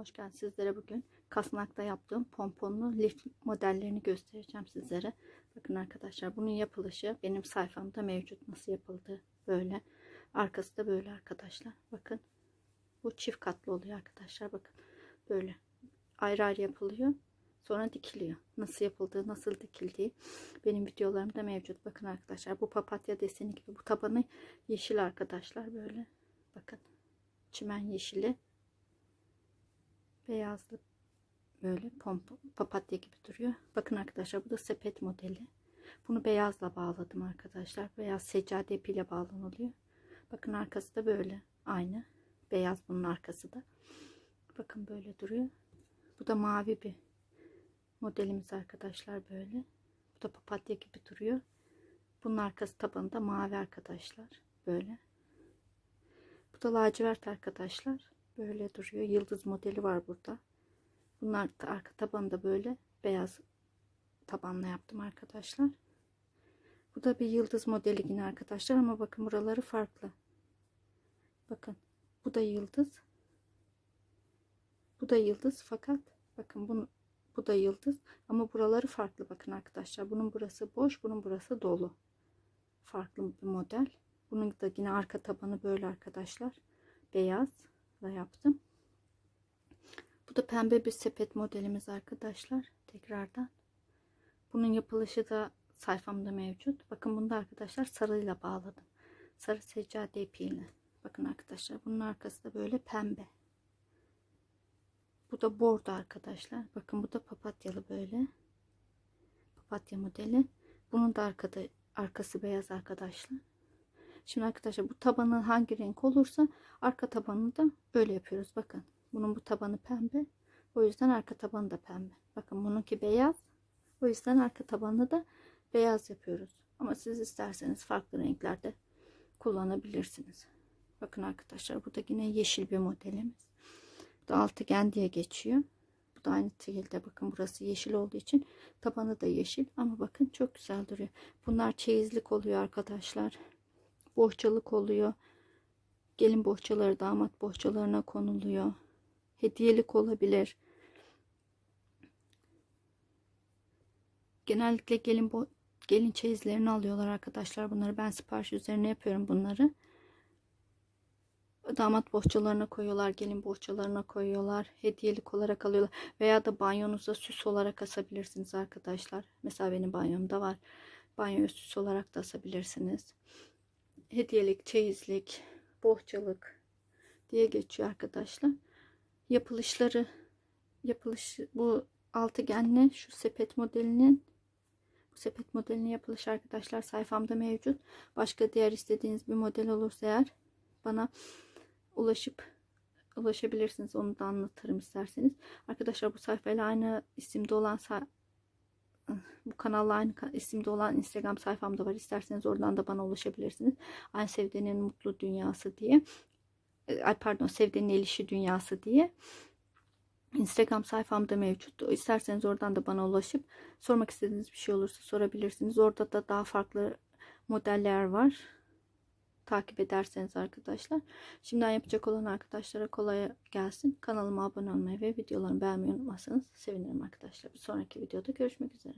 hoş geldiniz. Sizlere bugün kasnakta yaptığım pomponlu lif modellerini göstereceğim sizlere. Bakın arkadaşlar bunun yapılışı benim sayfamda mevcut. Nasıl yapıldığı böyle. Arkası da böyle arkadaşlar. Bakın. Bu çift katlı oluyor arkadaşlar. Bakın. Böyle. Ayrı ayrı yapılıyor. Sonra dikiliyor. Nasıl yapıldığı, nasıl dikildiği benim videolarımda mevcut. Bakın arkadaşlar. Bu papatya deseni gibi. Bu tabanı yeşil arkadaşlar. Böyle. Bakın. Çimen yeşili beyazlı böyle pompa, papatya gibi duruyor. Bakın arkadaşlar bu da sepet modeli. Bunu beyazla bağladım arkadaşlar. Beyaz seccade ipiyle bağlanılıyor. Bakın arkası da böyle. Aynı. Beyaz bunun arkası da. Bakın böyle duruyor. Bu da mavi bir modelimiz arkadaşlar böyle. Bu da papatya gibi duruyor. Bunun arkası tabanı da mavi arkadaşlar. Böyle. Bu da lacivert arkadaşlar. Böyle duruyor. Yıldız modeli var burada. Bunlar da arka tabanı böyle beyaz tabanla yaptım arkadaşlar. Bu da bir yıldız modeli yine arkadaşlar ama bakın buraları farklı. Bakın bu da yıldız. Bu da yıldız fakat bakın bunu bu da yıldız ama buraları farklı bakın arkadaşlar. Bunun burası boş, bunun burası dolu. Farklı bir model. Bunun da yine arka tabanı böyle arkadaşlar. Beyazla yaptım. Bu da pembe bir sepet modelimiz arkadaşlar. Tekrardan. Bunun yapılışı da sayfamda mevcut. Bakın bunda arkadaşlar sarıyla bağladım. Sarı seccade ipiyle. Bakın arkadaşlar bunun arkası da böyle pembe. Bu da bordo arkadaşlar. Bakın bu da papatyalı böyle. Papatya modeli. Bunun da arkada arkası beyaz arkadaşlar. Şimdi arkadaşlar bu tabanı hangi renk olursa arka tabanını da böyle yapıyoruz. Bakın bunun bu tabanı pembe. O yüzden arka tabanı da pembe. Bakın bununki beyaz. O yüzden arka tabanını da beyaz yapıyoruz. Ama siz isterseniz farklı renklerde kullanabilirsiniz. Bakın arkadaşlar bu da yine yeşil bir modelimiz. Bu da altıgen diye geçiyor. Bu da aynı şekilde bakın burası yeşil olduğu için tabanı da yeşil. Ama bakın çok güzel duruyor. Bunlar çeyizlik oluyor arkadaşlar. Bohçalık oluyor. Gelin bohçaları damat bohçalarına konuluyor. Hediyelik olabilir. Genellikle gelin bo gelin çeyizlerini alıyorlar arkadaşlar. Bunları ben sipariş üzerine yapıyorum bunları. Damat bohçalarına koyuyorlar, gelin bohçalarına koyuyorlar. Hediyelik olarak alıyorlar veya da banyonuza süs olarak asabilirsiniz arkadaşlar. Mesela benim banyomda var. Banyoya süs olarak da asabilirsiniz. Hediyelik, çeyizlik, bohçalık diye geçiyor arkadaşlar. Yapılışları yapılış bu altıgenli şu sepet modelinin bu sepet modelinin yapılışı arkadaşlar sayfamda mevcut. Başka diğer istediğiniz bir model olursa eğer bana ulaşıp ulaşabilirsiniz. Onu da anlatırım isterseniz. Arkadaşlar bu sayfayla aynı isimde olan bu kanalla aynı isimde olan Instagram sayfamda var. İsterseniz oradan da bana ulaşabilirsiniz. Aynı Sevde'nin Mutlu Dünyası diye. Ay pardon Sevde'nin El İşi Dünyası diye. Instagram sayfamda mevcut. İsterseniz oradan da bana ulaşıp sormak istediğiniz bir şey olursa sorabilirsiniz. Orada da daha farklı modeller var. Takip ederseniz arkadaşlar. Şimdiden yapacak olan arkadaşlara kolay gelsin. Kanalıma abone olmayı ve videolarımı beğenmeyi unutmazsanız sevinirim arkadaşlar. Bir sonraki videoda görüşmek üzere.